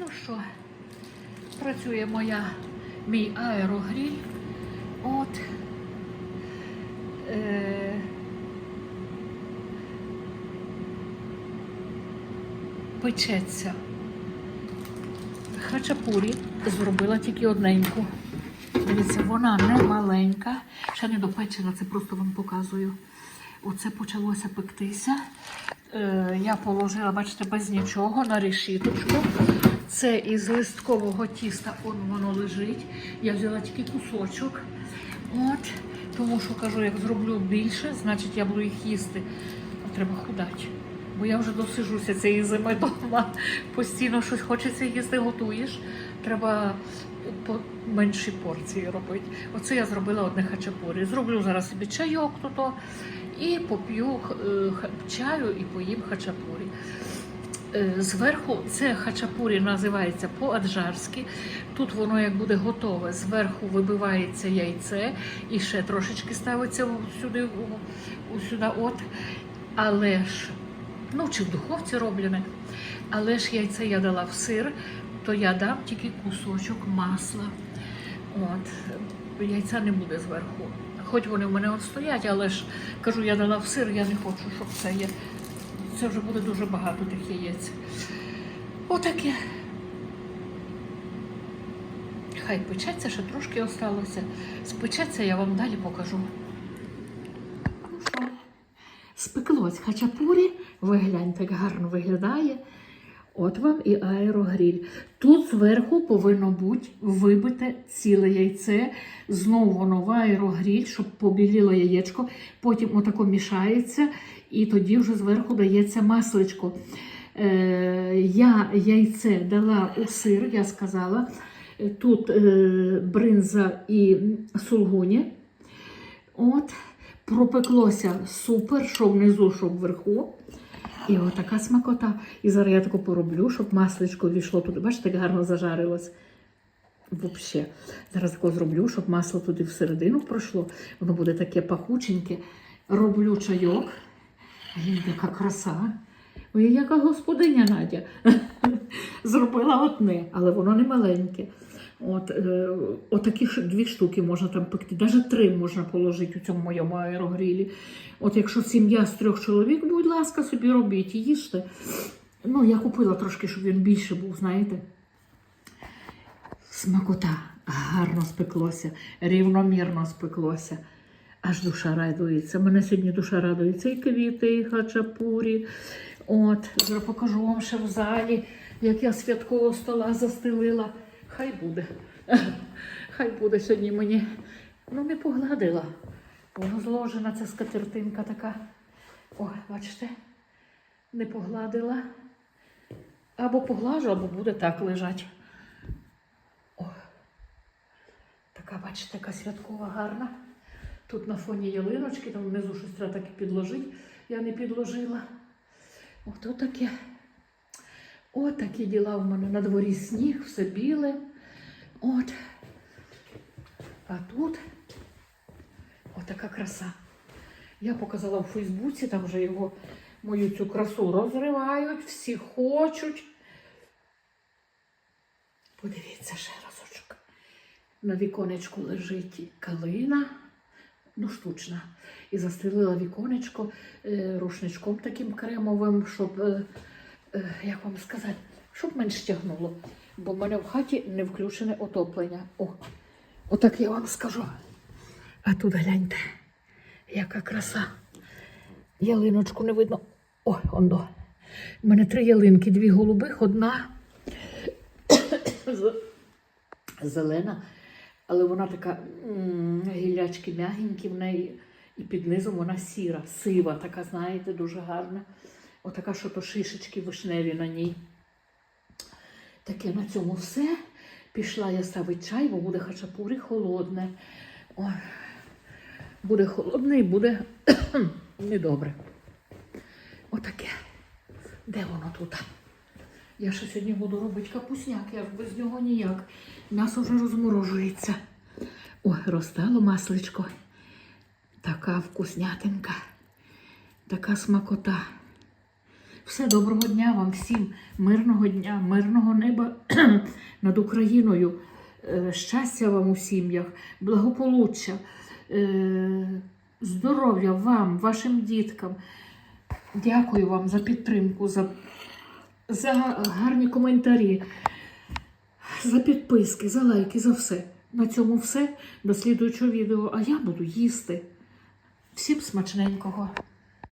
Ну що, працює моя мій аерогріль. От. Е, печеться. Хачапурі зробила тільки одненьку. Дивіться, вона не маленька, ще не допечена, це просто вам показую. Оце почалося пектися. Е, я положила, бачите, без нічого на решіточку. Це із листкового тіста, он воно лежить. Я взяла тільки кусочок. От, тому що кажу, як зроблю більше, значить я буду їх їсти. Треба худати. Бо я вже досижуся цієї зими вдома. Постійно щось хочеться їсти, готуєш. Треба по менші порції робити. Оце я зробила одне хачапурі. Зроблю зараз собі чайок тут і поп'ю е, чаю і поїм хачапурі. Е, Зверху це хачапурі називається по-аджарськи. Тут воно як буде готове. Зверху вибивається яйце і ще трошечки ставиться сюди, сюди от. Але ж, ну чи в духовці роблене, але ж яйце я дала в сир, то я дам тільки кусочок масла. От. Яйця не буде зверху. Хоч вони в мене от стоять, але ж кажу, я дала в сир, я не хочу, щоб це є. Це вже буде дуже багато тих яєць. Отаке. Хай печеться, ще трошки осталося. Спечеться, я вам далі покажу. Спеклось хачапурі. Ви гляньте, як гарно виглядає. От вам і аерогріль. Тут зверху повинно бути вибите ціле яйце. Знову воно в аерогріль, щоб побіліло яєчко. Потім отако мішається, і тоді вже зверху дається масличко. Е, я яйце дала у сир, я сказала. Тут е, бринза і сулгуні. От, пропеклося супер, що внизу, що вверху. І отака смакота. І зараз я таку пороблю, щоб масличко війшло туди. Бачите, як гарно зажарилось. Взагалі. Зараз тако зроблю, щоб масло туди всередину пройшло. Воно буде таке пахученьке. Роблю чайок. Яка краса. Ой, яка господиня Надя. Зробила одне, але воно не маленьке. От, е, отакі дві штуки можна там пекти, навіть три можна положити у цьому моєму аерогрілі. От якщо сім'я з трьох чоловік, будь ласка, собі робіть і їжте. Ну, я купила трошки, щоб він більше був, знаєте. Смакота гарно спеклося, рівномірно спеклося. Аж душа радується. Мене сьогодні душа радується і квіти, і хачапурі. От, зараз покажу вам ще в залі, як я святкового стола застелила. Хай буде. Хай буде сьогодні мені. Ну, не погладила. Воно зложена, ця скатертинка така. О, бачите, не погладила. Або поглажу, або буде так лежати. О, така, бачите, така святкова гарна. Тут на фоні ялиночки, там внизу щось треба так підложити. Я не підложила. От отаке. Отакі діла в мене на дворі сніг, все біле. От. А тут отака краса. Я показала в Фейсбуці, там вже його мою цю красу розривають, всі хочуть. Подивіться ще разочок. На віконечку лежить калина, ну штучна. І застелила віконечко е, рушничком таким кремовим, щоб, е, е, як вам сказати, щоб менш тягнуло. Бо в мене в хаті не включене отоплення. О, отак я вам скажу. А тут гляньте, яка краса. Ялиночку не видно. О, ондо. У мене три ялинки, дві голубих, одна зелена, але вона така гілячки м'ягенькі в неї, і під низом вона сіра, сива, така, знаєте, дуже гарна. Отака, що то шишечки вишневі на ній. Таке на цьому все. Пішла я ставити чай, бо буде хачапурі холодне. Ой, буде холодне і буде недобре. Отаке. Де воно тут? Я ще сьогодні буду робити капусняк, я без нього ніяк. М'ясо вже розморожується. Ой, розтало масличко. Така вкуснятинка, така смакота. Все доброго дня вам всім, мирного дня, мирного неба над Україною. Е, Щастя вам у сім'ях, благополуччя, е, здоров'я вам, вашим діткам. Дякую вам за підтримку, за, за гарні коментарі, за підписки, за лайки, за все. На цьому все. До слідуючого відео. А я буду їсти. Всім смачненького.